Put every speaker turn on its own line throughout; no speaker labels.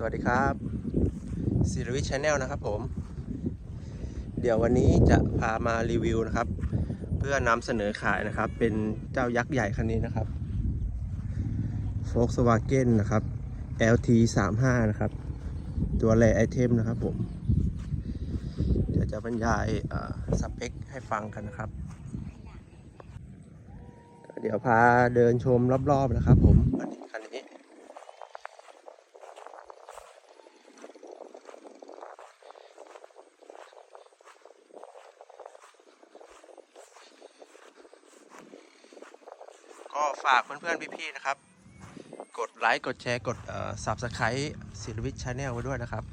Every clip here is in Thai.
สวัสดีครับซีรีส์ชาแนลนะครับผม เดี๋ยววันนี้จะพามารีวิวนะครับ เพื่อนำเสนอขายนะครับ เป็นเจ้ายักษ์ใหญ่คันนี้นะครับ Volkswagen นะครับ LT 3 5นะครับ ตัวแรไอเทมนะครับผม เดี๋ยวจะบรรยายสเปคให้ฟังกันนะครับ เดี๋ยวพาเดินชมรอบๆนะครับผมคันนี้ ก็ฝากเพื่อนๆพี่ๆนะครับ กดไลค์กดแชร์กด subscribe ศิลวิทย์ชาแนลไว้ด้วยนะครับ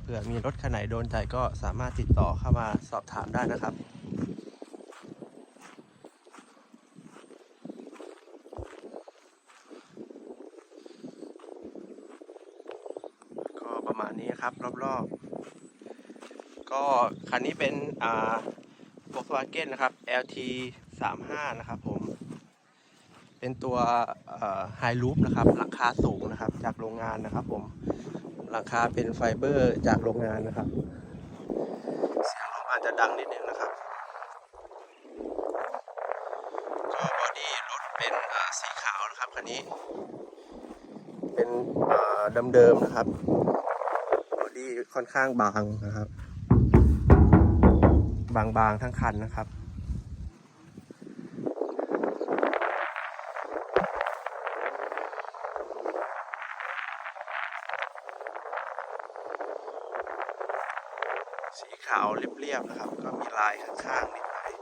เผื่อมีรถคันไหนโดนใจก็สามารถติดต่อเข้ามาสอบถามได้นะครับก็ประมาณนี้ครับ รอบๆ ก็คันนี้เป็นอ่า Volkswagen นะครับ LT 35 นะครับผม เป็นตัวไฮรูปนะครับหลังคาสูงนะครับ จากโรงงานนะครับ ผมหลังคาเป็นไฟเบอร์จากโรงงานนะครับเสียงลมอาจจะดังนิดนึงนะครับก็บอดี้รถเป็นสีขาวนะครับคันนี้ เป็นเดิมๆนะครับบอดี้ค่อนข้างบางนะครับ บางๆทั้งคันนะครับ สีขาวเรียบๆนะครับ ก็มีลายข้างๆนิดหน่อย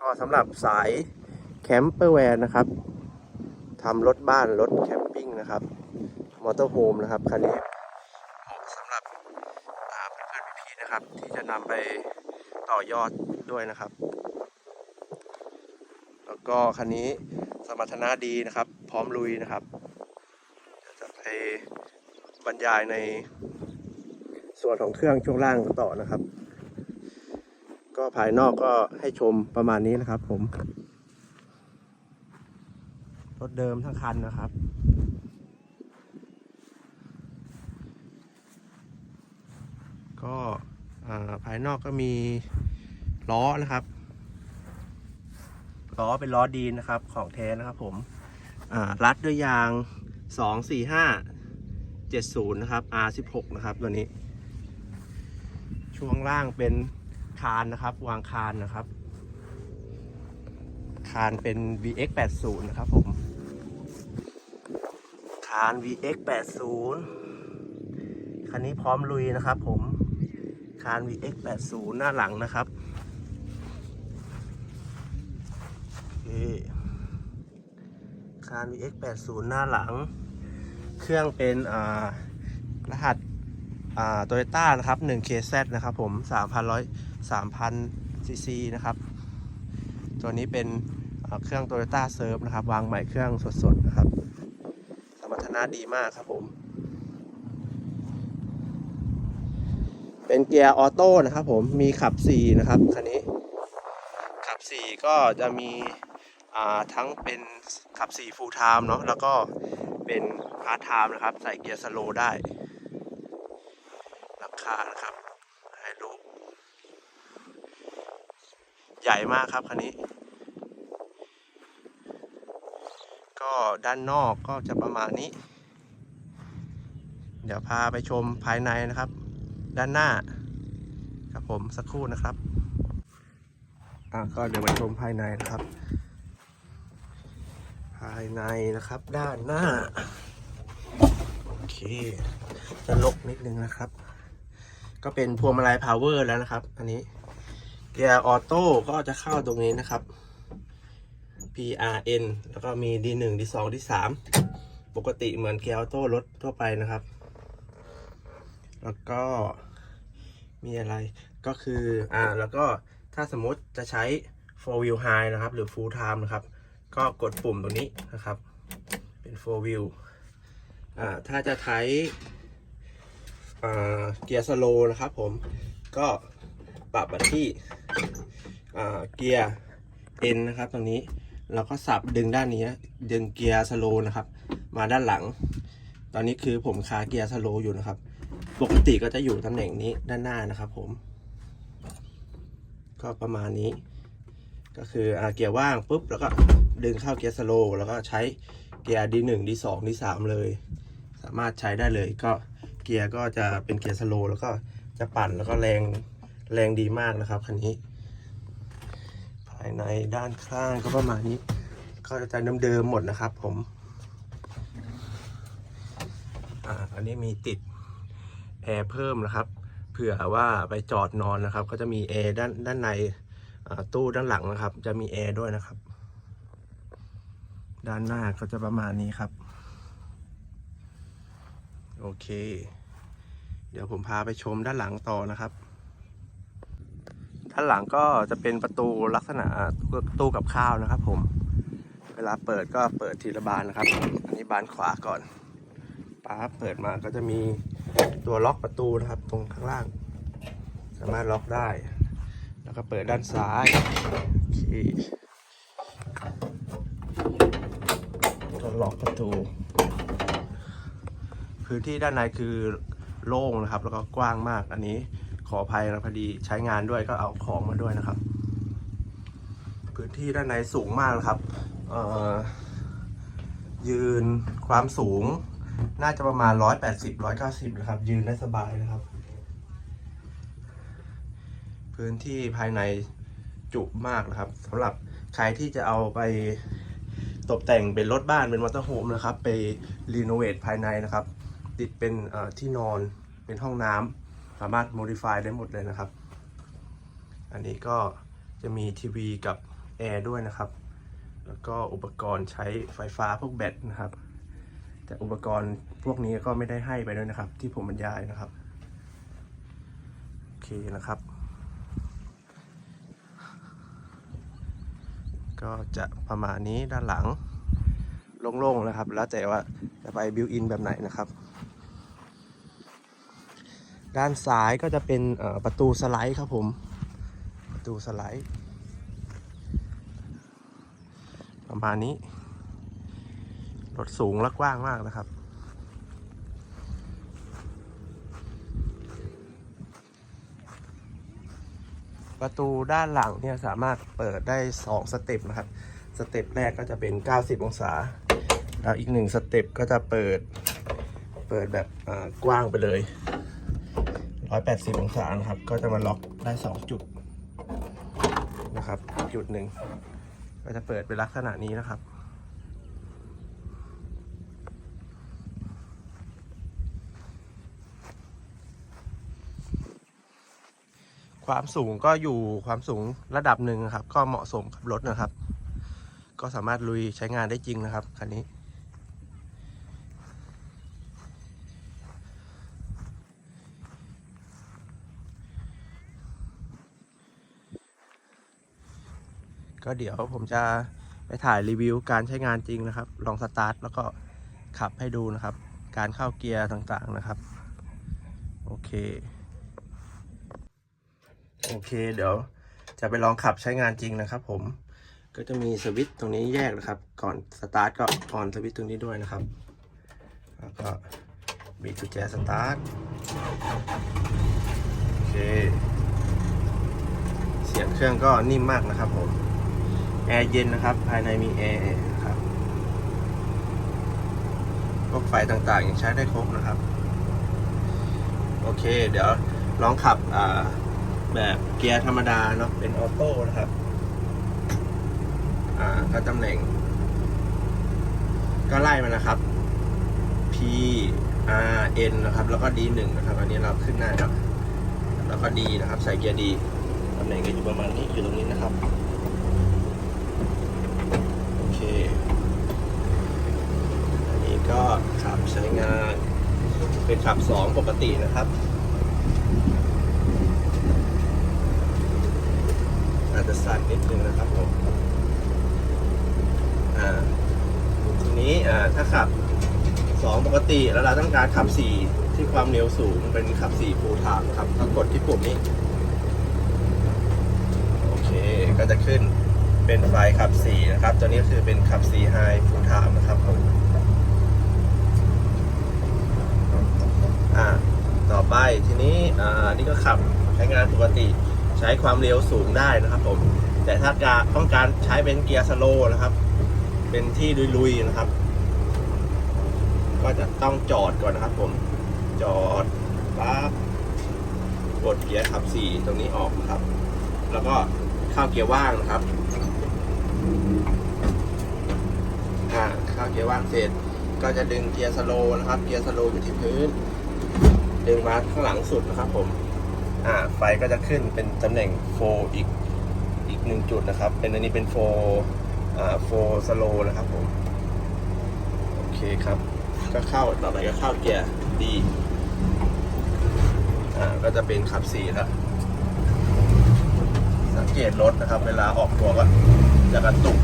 ก็สำหรับสายแคมเปอร์แวนนะครับทำรถบ้านรถแคมปิ้งนะครับมอเตอร์โฮมนะครับคันนี้เหมาะสำหรับเพื่อนๆพี่ๆนะครับ ที่จะนำไปต่อยอดด้วยนะครับ แล้วก็คันนี้สมรรถนะดีนะครับ พร้อมลุยนะครับจะไปบรรยายใน ส่วนของเครื่องช่วงล่างต่อนะครับ ก็ภายนอกก็ให้ชมประมาณนี้นะครับ ผมรถเดิมทั้งคันนะครับก็ภายนอกก็มีล้อนะครับ ล้อเป็นล้อดีนนะครับ ของแท้นะครับผมรัดด้วยยาง 2 4 5 70 นะครับ R16 นะครับตัวนี้ ช่วงล่างเป็นคานนะครับ วางคานนะครับ คานเป็น VX 80นะครับผม คาน VX 80คันนี้พร้อมลุยนะครับ ผม คาน VX 80หน้าหลังนะครับโอเคาน VX 80หน้าหลัง เครื่องเป็นรหัส โตโยต้านะครับ 1KZ นะครับผม3,100 3,000ซีซีนะครับ ตัวนี้เป็นเครื่องโตโยต้าเซิร์ฟนะครับ วางใหม่เครื่องสดๆนะครับ สมรรถนะดีมากครับผม เป็นเกียร์ออโต้นะครับผม มีขับ 4 นะครับคันนี้ ขับ 4 ก็จะมีทั้งเป็นขับ 4 full time เนาะ แล้วก็เป็น part time นะครับ ใส่เกียร์สโลได้ ราคานะครับให้ดู ใหญ่มากครับคันนี้ ก็ด้านนอกก็จะประมาณนี้ เดี๋ยวพาไปชมภายในนะครับ ด้านหน้า ครับผมสักครู่นะครับอะก็เดี๋ยวมาชมภายในนะครับ ภายในนะครับด้านหน้า โอเค จะลกนิดนึงนะครับ ก็เป็นพวงมาลัยพาวเวอร์แล้วนะครับ อันนี้ เกียร์ออโต้ก็จะเข้าตรงนี้นะครับ PRN แล้วก็มี D1 D2 D3 ปกติเหมือนเกียร์ออโต้รถทั่วไปนะครับ แล้วก็มีอะไรก็คือ อ่า แล้วก็ถ้าสมมติจะใช้4 wheel high นะครับ หรือ full time นะครับ ก็กดปุ่มตรงนี้นะครับ เป็น4 wheel อ่า ถ้าจะใช้เกียร์สโลนะครับผม ก็ปรับมาที่ เกียร์ N นะครับตรงนี้เราก็สับดึงด้านนี้ดึงเกียร์สโลนะครับ มาด้านหลัง ตอนนี้คือผมคาเกียร์สโลอยู่นะครับ ปกติก็จะอยู่ตำแหน่งนี้ด้านหน้านะครับ ผม ก็ประมาณนี้ ก็คืออเกียร์ว่างปุ๊บแล้วก็ดึงเข้าเกียร์สโลแล้วก็ใช้เกียร์ D1 D2 D3 เลย สามารถใช้ได้เลย ก็เกียร์ก็จะเป็นเกียร์สโลแล้วก็จะปั่นแล้วก็แรงแรงดีมากนะครับคันนี้ายในด้านข้างก็ประมาณนี้ ก็จะเดิมๆหมดนะครับผมอ่าอันนี้มีติดแอร์เพิ่มนะครับ เผื่อว่าไปจอดนอนนะครับ ก็จะมีแอร์ด้านด้านในตู้ด้านหลังนะครับ จะมีแอร์ด้วยนะครับ ด้านหน้าก็จะประมาณนี้ครับ โอเค เดี๋ยวผมพาไปชมด้านหลังต่อนะครับ ด้านหลังก็จะเป็นประตูลักษณะตู้กับข้าวนะครับ ผม เวลาเปิดก็เปิดทีละบานนะครับ อันนี้บานขวาก่อนปั๊บเปิดมาก็จะมีตัวล็อกประตูนะครับ ตรงข้างล่าง สามารถล็อกได้ แล้วก็เปิดด้านซ้ายตัวล็อกประตู พื้นที่ด้านในคือโล่งนะครับ แล้วก็กว้างมากอันนี้ ขออภัยนะพอดีใช้งานด้วยก็เอาของมาด้วยนะครับ พื้นที่ด้านในสูงมากนะครับ เอ่อ ยืนความสูง น่าจะประมาณ 180 190 นะครับ ยืนได้สบายนะครับ พื้นที่ภายในจุมากนะครับสำหรับใครที่จะเอาไปตกแต่งเป็นรถบ้านเป็นมอเตอร์โฮมนะครับ ไปรีโนเวทภายในนะครับ ติดเป็นที่นอนเป็นห้องน้ำามารถ modify ได้หมดเลยนะครับ อันนี้ก็จะมีทีวีกับแอร์ด้วยนะครับ แล้วก็อุปกรณ์ใช้ไฟฟ้าพวกแบตนะครับ แต่อุปกรณ์พวกนี้ก็ไม่ได้ให้ไปด้วยนะครับ ที่ผมบรรยายนะครับ โอเคนะครับ ก็จะประมาณนี้ด้านหลังโล่งๆนะครับ แล้วแต่ว่าจะไปบิวอินแบบไหนนะครับ ด้านซ้ายก็จะเป็นประตูสไลด์ครับผม ประตูสไลด์ ประมาณนี้ รถสูงและกว้างมากนะครับ ประตูด้านหลังเนี่ยสามารถเปิดได้ 2 สเต็ปนะครับ สเต็ปแรกก็จะเป็น 90 องศา แล้วอีกหนึ่งสเต็ปก็จะเปิด เปิดแบบกว้างไปเลย 180 องศานะครับ ก็จะมาล็อกได้ 2 จุดนะครับ จุดหนึ่งก็จะเปิดเป็นลักษณะนี้นะครับ ความสูงก็อยู่ความสูงระดับหนึ่งนะครับ ก็เหมาะสมกับรถนะครับ ก็สามารถลุยใช้งานได้จริงนะครับคันนี้ ก็เดี๋ยวผมจะไปถ่ายรีวิวการใช้งานจริงนะครับ ลองสตาร์ทแล้วก็ขับให้ดูนะครับ การเข้าเกียร์ต่างๆนะครับ โอเค โอเค เดี๋ยวจะไปลองขับใช้งานจริงนะครับ ผม ก็จะมีสวิตช์ตรงนี้แยกนะครับ ก่อนสตาร์ทก็ออนสวิตช์ตรงนี้ด้วยนะครับ แล้วก็มีกุญแจสตาร์ท โอเค เสียงเครื่องก็นิ่มมากนะครับผม แอร์เย็นนะครับ ภายในมีแอร์ครับพวกไฟต่างๆยังใช้ได้ครบนะครับ โอเค เดี๋ยวลองขับแบบเกียร์ธรรมดาเนาะเป็นออโต้นะครับอ่าก็ตำแหน่ง ก็ไล่มานะครับ P R N นะครับ แล้วก็ D 1นะครับ อันนี้เราขึ้นหน้าครับ แล้วก็ D นะครับ ใส่เกียร์ D ตำแหน่งก็อยู่ประมาณนี้อยู่ตรงนี้นะครับ โอเค อันนี้ ก็ขับใช้งาน เป็นขับ2ปกตินะครับ อาจจะสั่นนิดนึงนะครับผมอ่าทีนี้อ่าถ้าขับ2ปกติแล้วเราต้องการขับ4ที่ความเร็วสูงเป็นขับ4ฟูลไทม์ครับก็กดที่ปุ่มนี้โอเคก็จะขึ้นเป็นไฟขับ4นะครับ ตัวนี้คือเป็นขับ4 High Full Time นะครับผม่าต่อไปทีนี้อ่านี่ก็ขับใช้งานปกติใช้ความเร็วสูงได้นะครับผมแต่ถ้าการต้องการใช้เป็นเกียร์สโลนะครับ เป็นที่ลุยๆนะครับ ก็จะต้องจอดก่อนนะครับ ผมจอดปั๊บกดเกียร์ขับสี่ตรงนี้ออกนะครับ แล้วก็เข้าเกียร์ว่างนะครับเข้าเกียร์ว่างเสร็จ ก็จะดึงเกียร์สโลนะครับ เกียร์สโลอยู่ที่พื้น ดึงมาข้างหลังสุดนะครับผม อ่า ไฟก็จะขึ้นเป็นตำแหน่งโฟอีกอีกหนึ่งจุดนะครับ เป็นอันนี้เป็นโฟอ่าโฟสโลนะครับผม โอเคครับ ก็เข้าต่อไปก็เข้าเกียร์ดีอ่า ก็จะเป็นขับสี่แล้วสังเกตรถนะครับ เวลาออกตัวก็จะกระตุก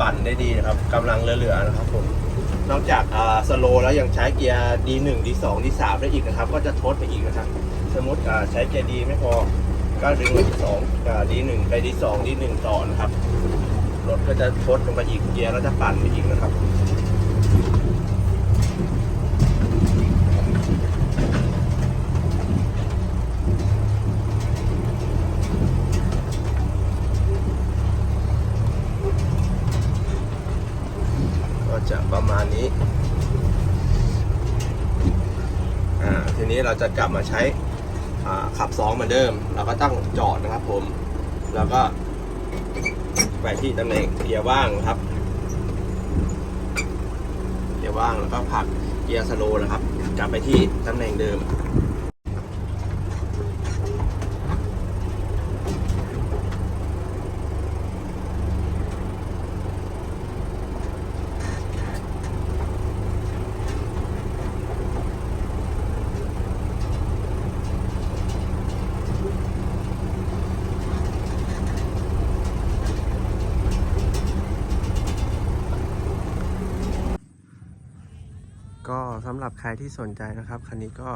ปั่นได้ดีนะครับกำลังเหลือๆนะครับผม นอกจากอ่าสโลแล้วยังใช้เกียร์ D1 D2 D3 ได้อีกนะครับ ก็จะทดไปอีกนะครับ สมมติอ่าใช้เกียร์ดีไม่พอ ก็ดึงไปดีสองอ่า D1 ไป D2 D1 ต่อนะครับ รถก็จะทดลงไปอีกเกียร์แล้วจะปั่นไปอีกนะครับ ประมาณนี้ อ่า ทีนี้เราจะกลับมาใช้ขับสองเหมือนเดิม เราก็ต้องจอดนะครับผม แล้วก็ไปที่ตำแหน่งเกียร์ว่างครับ เกียร์ว่างแล้วก็ผลักเกียร์สโลว์นะครับ กลับไปที่ตำแหน่งเดิม ก็สำหรับใครที่สนใจนะครับ คันนี้ก็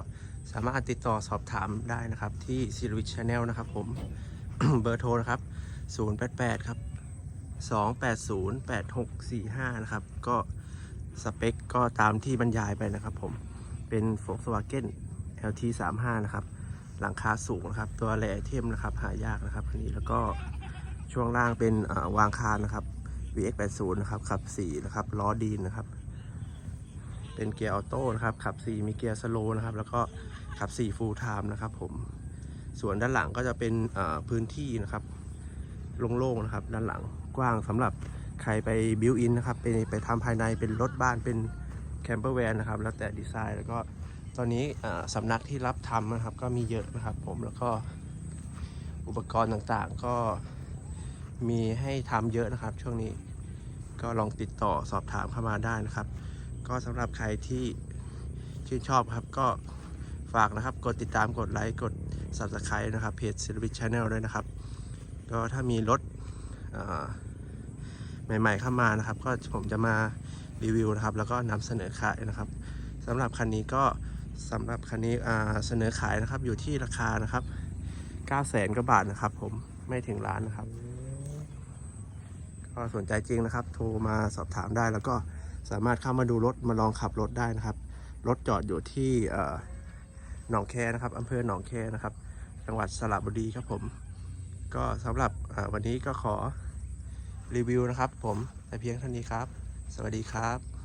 สามารถติดต่อสอบถามได้นะครับ ที่ซีรีส์ชาแนลนะครับผม เบอร์โทรนะครับ 088 ครับ 280 8645 นะครับ ก็สเปคก็ตามที่บรรยายไปนะครับผม เป็น Volkswagen LT 35 นะครับ หลังคาสูงนะครับ ตัวแรไอเทมนะครับ หายากนะครับคันนี้แล้วก็ช่วงล่างเป็นวางคานนะครับ VX80 นะครับขับ 4 นะครับ ล้อดีนนะครับ เป็นเกียร์ออโต้นะครับ ขับ 4 มีเกียร์สโลนะครับ แล้วก็ขับ 4 ฟูลไทม์นะครับผม ส่วนด้านหลังก็จะเป็นพื้นที่นะครับโล่งๆนะครับ ด้านหลังกว้างสำหรับใครไปบิวอินนะครับไปไปทำภายในเป็นรถบ้านเป็นแคมเปอร์แวนนะครับ แล้วแต่ดีไซน์แล้วก็ตอนนี้อ่าสำนักที่รับทำนะครับ ก็มีเยอะนะครับผมแล้วก็อุปกรณ์ต่างๆ ก็มีให้ทำเยอะนะครับ ช่วงนี้ก็ลองติดต่อสอบถามเข้ามาได้นะครับ ก็สำหรับใครที่ชื่นชอบครับก็ฝากนะครับ กดติดตามกดไลค์กด Subscribe นะครับเพจ s i l v i c Channel ด้วยนะครับ ก็ถ้ามีรถใหม่ๆเข้ามานะครับ ก็ผมจะมารีวิวนะครับ แล้วก็นำเสนอขายนะครับสำหรับคันนี้ก็สำหรับคันนี้เสนอขายนะครับอยู่ที่ราคานะครับ 9 0 0 0 0 0กว่าบาทนะครับ ผมไม่ถึงล้านนะครับ ก็สนใจจริงนะครับ โทรมาสอบถามได้แล้วก็ สามารถเข้ามาดูรถมาลองขับรถได้นะครับ รถจอดอยู่ที่หนองแคนะครับอำเภอหนองแคนะครับ จังหวัดสระบุรีครับผม ก็สำหรับวันนี้ก็ขอรีวิวนะครับ ผมแต่เพียงเท่านี้ครับ สวัสดีครับ